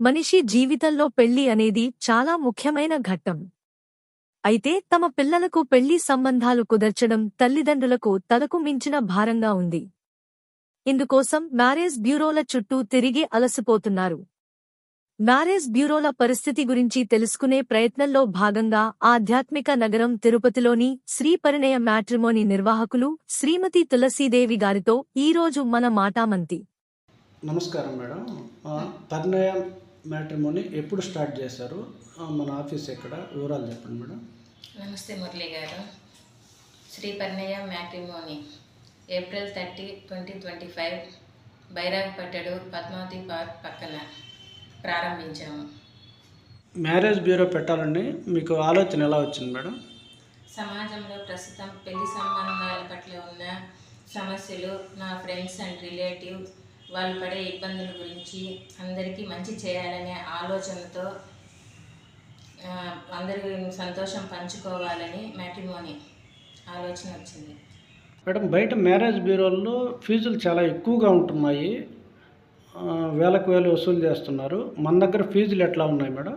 మనిషి జీవితంలో పెళ్ళి అనేది చాలా ముఖ్యమైన ఘట్టం. అయితే తమ పిల్లలకు పెళ్ళి సంబంధాలు కుదర్చడం తల్లిదండ్రులకు తలకు మించిన భారంగా ఉంది. ఇందుకోసం మ్యారేజ్ బ్యూరోల చుట్టూ తిరిగి అలసిపోతున్నారు. మ్యారేజ్ బ్యూరోల పరిస్థితి గురించి తెలుసుకునే ప్రయత్నంలో భాగంగా ఆధ్యాత్మిక నగరం తిరుపతిలోని శ్రీపరిణయ మ్యాట్రిమోని నిర్వాహకులు శ్రీమతి తులసీదేవి గారితో ఈరోజు మన మాటామంతి. నమస్కారం మేడం. ఆ, మ్యాట్రిమోని ఎప్పుడు స్టార్ట్ చేశారు? మన ఆఫీస్ ఎక్కడ? వివరాలు చెప్పండి మేడం. నమస్తే Murali garu. Shri Parinaya matrimony. April thirty twenty twenty five బైరాగపట్టడు Padmavati park పక్కన ప్రారంభించాము. మ్యారేజ్ బ్యూరో పెట్టాలని మీకు ఆలోచన ఎలా వచ్చింది మేడం? సమాజంలో ప్రస్తుతం పెళ్ళి సంబంధాల పట్ల ఉన్న సమస్యలు నా ఫ్రెండ్స్ అండ్ రిలేటివ్ వాళ్ళు పడే ఇబ్బందుల గురించి అందరికీ మంచి చేయాలనే ఆలోచనతో అందరి సంతోషం పంచుకోవాలని మ్యాట్రిమోని ఆలోచన వచ్చింది. మేడం బయట మ్యారేజ్ బ్యూరోల్లో ఫీజులు చాలా ఎక్కువగా ఉంటున్నాయి. వేలకు వేలు వసూలు చేస్తున్నారు. మన దగ్గర ఫీజులు ఎట్లా ఉన్నాయి మేడం?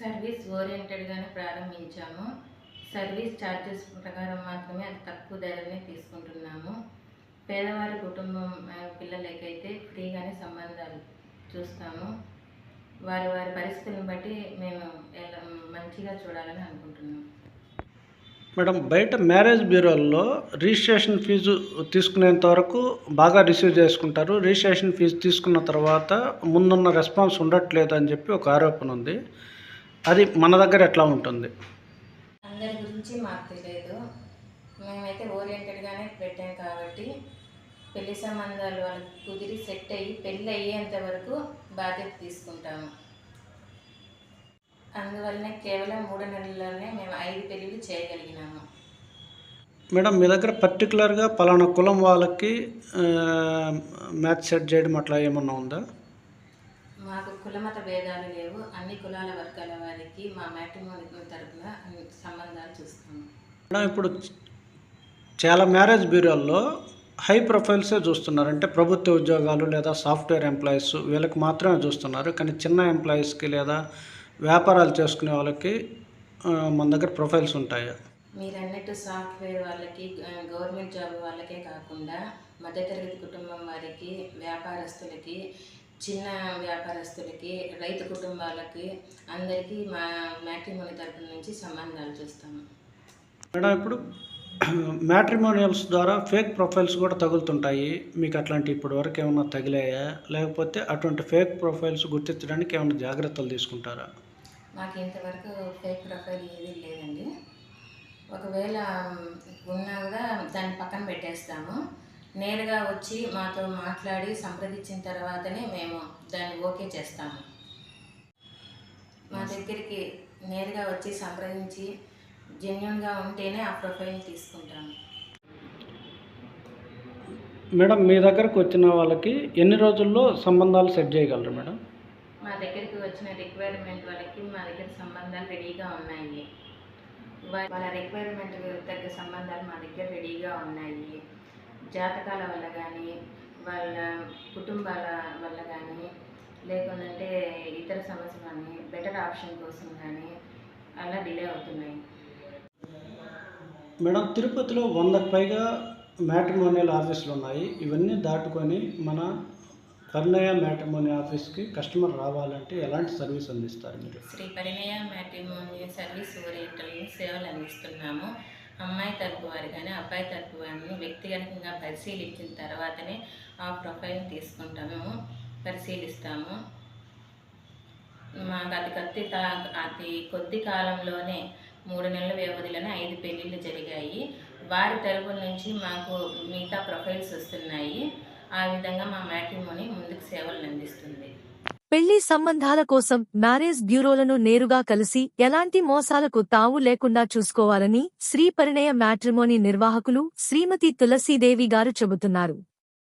సర్వీస్ ఓరియంటెడ్గానే ప్రారంభించాము. సర్వీస్ ఛార్జెస్ ప్రకారం మాత్రమే అది తక్కువ ధరనే తీసుకుంటున్నాము. పేదవారి కుటుంబం పిల్లలకైతే ఫ్రీగానే సంబంధాలు చూస్తాము. వారి వారి పరిస్థితులను బట్టి మేము ఎలా మంచిగా చూడాలని అనుకుంటున్నాము మేడం బయట మ్యారేజ్ బ్యూరోల్లో రిజిస్ట్రేషన్ ఫీజు తీసుకునేంత వరకు బాగా రిసీవ్ చేసుకుంటారు. రిజిస్ట్రేషన్ ఫీజు తీసుకున్న తర్వాత ముందున్న రెస్పాన్స్ ఉండట్లేదు అని చెప్పి ఒక ఆరోపణ ఉంది. అది మన దగ్గర ఎట్లా ఉంటుంది? అందరి గురించి మాకు తెలియదు. మేమైతే ఓరియంటెడ్గానే పెట్టాం కాబట్టి పెళ్ళి సంబంధాలు వాళ్ళకి కుదిరి సెట్ అయ్యి పెళ్ళి అయ్యేంత వరకు బాధ్యత తీసుకుంటాము. అందువల్లనే కేవలం మూడు నెలల్లోనే మేము ఐదు పెళ్ళిళ్ళు చేయగలిగినాము. మేడం మీ దగ్గర పర్టికులర్గా పలానా కులం వాళ్ళకి మ్యాచ్ సెట్ చేయడం అట్లా ఏమన్నా ఉందా? మాకు కులమత భేదాలు లేవు. అన్ని కులాల వర్గాల వారికి మా మ్యాట్రిమోని అన్ని సంబంధాలు చూస్తాము. మేడం ఇప్పుడు చాలా మ్యారేజ్ బ్యూరోల్లో హై ప్రొఫైల్సే చూస్తున్నారు. అంటే ప్రభుత్వ ఉద్యోగాలు లేదా సాఫ్ట్వేర్ ఎంప్లాయీస్ వీళ్ళకి మాత్రమే చూస్తున్నారు. కానీ చిన్న ఎంప్లాయీస్కి లేదా వ్యాపారాలు చేసుకునే వాళ్ళకి మన దగ్గర ప్రొఫైల్స్ ఉంటాయా. మీరు అన్నట్టు సాఫ్ట్వేర్ వాళ్ళకి గవర్నమెంట్ జాబ్ వాళ్ళకే కాకుండా మధ్యతరగతి కుటుంబం వారికి వ్యాపారస్తులకి చిన్న వ్యాపారస్తులకి రైతు కుటుంబాలకి అందరికీ మా మ్యాట్రిమోని తరపు నుంచి సంబంధాలు చూస్తాము. మేడం ఇప్పుడు మ్యాట్రిమోనియల్స్ ద్వారా ఫేక్ ప్రొఫైల్స్ కూడా తగులుతుంటాయి. మీకు అట్లాంటి ఇప్పటి వరకు ఏమైనా తగిలాయా? లేకపోతే అటువంటి ఫేక్ ప్రొఫైల్స్ గుర్తించడానికి ఏమైనా జాగ్రత్తలు తీసుకుంటారా? మాకు ఇంతవరకు ఫేక్ ప్రొఫైల్ ఏది లేదండి. ఒకవేళ ఉన్నా కూడా దాన్ని పక్కన పెట్టేస్తాము. నేరుగా వచ్చి మాతో మాట్లాడి సంప్రదించిన తర్వాతనే మేము దాన్ని ఓకే చేస్తాము. మా దగ్గరికి నేరుగా వచ్చి సంప్రదించి జెన్యున్గా ఉంటేనే ఆ ప్రొఫైల్ తీసుకుంటాము మేడం మీ దగ్గరకు వచ్చిన వాళ్ళకి ఎన్ని రోజుల్లో సంబంధాలు సెట్ చేయగలరు మేడం? మా దగ్గరికి వచ్చిన రిక్వైర్మెంట్ వాళ్ళకి మా దగ్గర సంబంధాలు రెడీగా ఉన్నాయి. వాళ్ళ రిక్వైర్మెంట్ తగ్గ సంబంధాలు మా దగ్గర రెడీగా ఉన్నాయి. జాతకాల వల్ల కానీ వాళ్ళ కుటుంబాల వల్ల కానీ లేకుంటే ఇతర సమస్యలు కానీ బెటర్ ఆప్షన్ కోసం కానీ అలా డిలే అవుతున్నాయి. మేడం తిరుపతిలో వందకు పైగా మ్యాట్రిమోనియల్ ఆఫీసులు ఉన్నాయి. ఇవన్నీ దాటుకొని మన పరిణయ మ్యాట్రిమోని ఆఫీస్కి కస్టమర్ రావాలంటే ఎలాంటి సర్వీస్ అందిస్తారు మీరు? Shri Parinaya matrimony service oriental సేవలు అందిస్తున్నాము. అమ్మాయి తరపు వారు కానీ అబ్బాయి తరపు వారిని వ్యక్తిగతంగా పరిశీలించిన తర్వాతనే ఆ ప్రొఫైల్ తీసుకుంటాము పరిశీలిస్తాము. మాకు అతి కత్తి అతి కొద్ది కాలంలోనే మూడు నెలల వ్యవధిలోనే ఐదు పెళ్ళిళ్ళు జరిగాయి. వారి తరపుల నుంచి మాకు మిగతా ప్రొఫైల్స్ వస్తున్నాయి. ఆ విధంగా మా మ్యాట్రిమోని ముందుకు సేవలు అందిస్తుంది. పెళ్ళి సంబంధాల కోసం మ్యారేజ్ బ్యూరోలను నేరుగా కలిసి ఎలాంటి మోసాలకు తావు లేకుండా చూసుకోవాలని శ్రీ పరిణయ మ్యాట్రిమోని నిర్వాహకులు శ్రీమతి తులసీదేవి గారు చెబుతున్నారు.